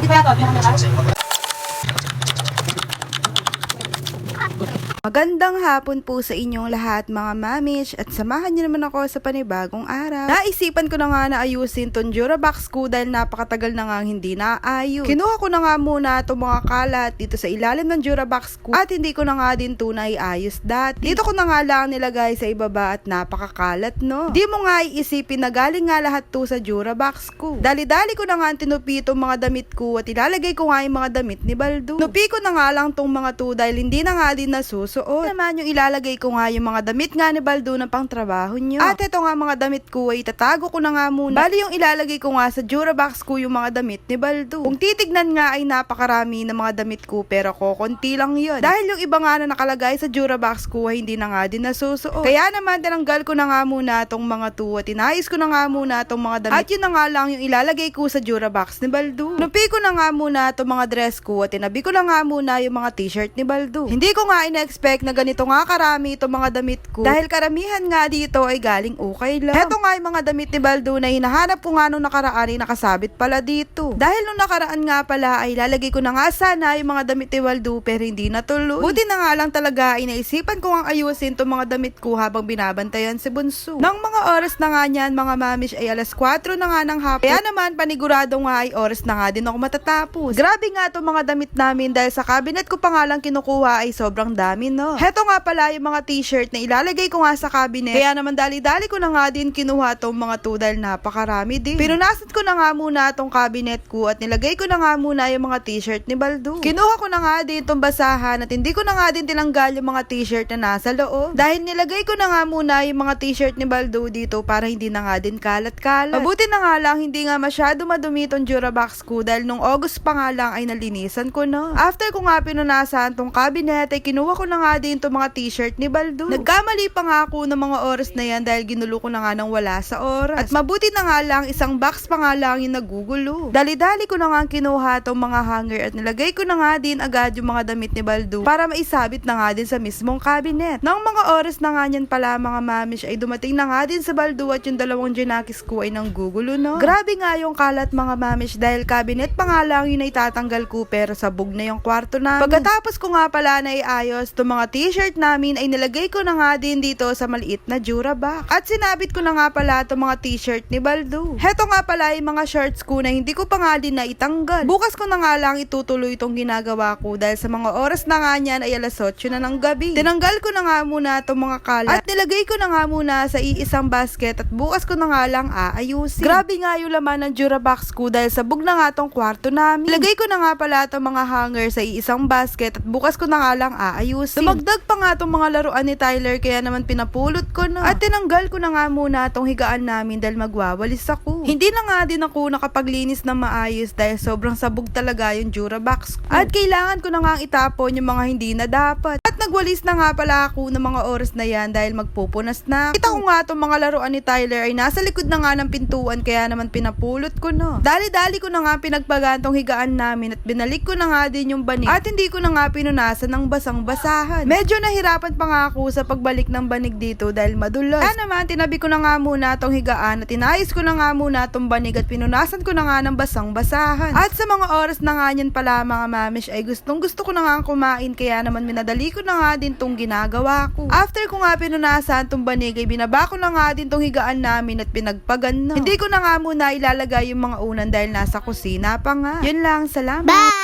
Di ba ito? Di ba Magandang hapon po sa inyong lahat mga mamish at samahan niyo naman ako sa panibagong araw. Naisipan ko na nga na ayusin tong Durabox ko dahil napakatagal na nga hindi naayos. Kinuha ko na nga muna itong mga kalat dito sa ilalim ng Durabox ko at hindi ko na nga din tunay ayos dati. Dito ko na nga lang nilagay sa ibaba at napakakalat no. Di mo nga iisipin na galing nga lahat to sa Durabox ko. Dali-dali ko na nga tinupi itong mga damit ko at ilalagay ko nga yung mga damit ni Baldo. Nupi ko na nga lang tong mga to dahil hindi na nga din nasusuot. Naman yung ilalagay ko nga yung mga damit nga ni Baldo na pang trabaho nyo. At ito nga mga damit ko ay itatago ko na nga muna. Bali yung ilalagay ko nga sa Durabox ko yung mga damit ni Baldo. Kung titignan nga ay napakarami ng mga damit ko pero kokonti lang yun. Dahil yung iba nga na nakalagay sa Durabox ko ay hindi na nga din nasusuot. Kaya naman tinanggal ko na nga muna tong mga to at inayos ko na nga muna tong mga damit. At yun na nga lang yung ilalagay ko sa Durabox ni Baldo. Nupi ko na nga muna tong mga dress ko at tinabi ko na nga muna yung mga t-shirt ni Baldo. Hindi ko nga ina-expect na ganito nga karami itong mga damit ko. Dahil karamihan nga dito ay galing okay lang. Heto nga yung mga damit ni Baldo na hinahanap ko nga nung nakaraan ay nakasabit pala dito. Dahil nung nakaraan nga pala ay lalagay ko na nga sana yung mga damit ni Baldo pero hindi natuloy. Buti na nga lang talaga ay naisipan ko ang ayusin itong mga damit ko habang binabantayan si Bunso. Nang mga oras na nga niyan mga mamish ay alas 4 na nga ng hapon. Kaya naman panigurado nga ay oras na nga din ako matatapos. Grabe nga itong mga damit namin dahil sa cabinet ko pa nga lang kinukuha ay sobrang dami no. Heto nga pala yung mga t-shirt na ilalagay ko nga sa cabinet. Kaya naman dali-dali ko na nga din kinuha tong mga to dahil napakarami din. Pinunasan ko na nga muna tong cabinet ko at nilagay ko na nga muna yung mga t-shirt ni Baldo. Kinuha ko na nga din tong basahan at hindi ko na nga din tinanggal yung mga t-shirt na nasa loob. Dahil nilagay ko na nga muna yung mga t-shirt ni Baldo dito para hindi na nga din kalat-kalat. Mabuti na nga lang hindi nga masyado madumi tong Durabox ko dahil nung August pa nga lang ay nalinisan ko na. After ko nga pinunasan tong cabinet ay kinuha ko na nga din tong mga t-shirt ni Baldo. Nagkamali pa nga ako ng mga oras na yan dahil ginulo ko na nga ng wala sa oras. At mabuti na nga lang isang box pa nga lang yung nagugulo. Dali-dali ko na nga kinuha tong mga hanger at nilagay ko na nga din agad yung mga damit ni Baldo para maisabit na nga din sa mismong cabinet. Nang mga oras na nga niyan pala mga mamish ay dumating na nga din sa Baldo at yung dalawang Janakis ko ay nang gugulo no. Grabe nga yung kalat mga mamish dahil cabinet pa nga lang yun ay tatanggal ko pero sabog na yung kwarto namin. Pagkatapos ko nga pala na iayos mga t-shirt namin ay nilagay ko na nga din dito sa maliit na Durabox. At sinabit ko na nga pala itong mga t-shirt ni Baldo. Heto nga pala yung mga shorts ko na hindi ko pa nga din na itanggal. Bukas ko na nga lang itutuloy itong ginagawa ko dahil sa mga oras na nga niyan ay alas 8 na ng gabi. Tinanggal ko na nga muna itong mga kalat at nilagay ko na nga muna sa iisang basket at bukas ko na nga lang aayusin. Grabe nga yung laman ng Durabox ko dahil sabog na nga tong kwarto namin. Nilagay ko na nga pala itong mga hanger sa iisang basket at bukas ko na nga lang aayusin. Dumagdag pa nga itong mga laruan ni Tyler kaya naman pinapulot ko na. At tinanggal ko na nga muna itong higaan namin dahil magwawalis ako. Hindi na nga din ako nakapaglinis na maayos dahil sobrang sabog talaga yung Durabox ko. At kailangan ko na nga itapon yung mga hindi na dapat. Nagwalis na nga pala ako ng mga oras na yan dahil magpupunas na. Kita ko nga itong mga laruan ni Tyler ay nasa likod na nga ng pintuan kaya naman pinapulot ko na. Dali-dali ko na nga pinagpagaan tong higaan namin at binalik ko na nga din yung banig. At hindi ko na nga pinunasan ng basang-basahan. Medyo nahirapan pa nga ako sa pagbalik ng banig dito dahil madulas. Kaya naman tinabi ko na nga muna tong higaan at inayos ko na nga muna tong banig at pinunasan ko na nga ng basang-basahan. At sa mga oras na nga yan pala mga mamish ay gustong gusto ko na nga kumain kaya naman minadali ko na nga din tong ginagawa ko. After ko nga pinunasan tong banig ay binaba ko na nga din tong higaan namin at pinagpagan na. Hindi ko na nga muna ilalagay yung mga unan dahil nasa kusina pa nga. Yun lang, salamat. Bye!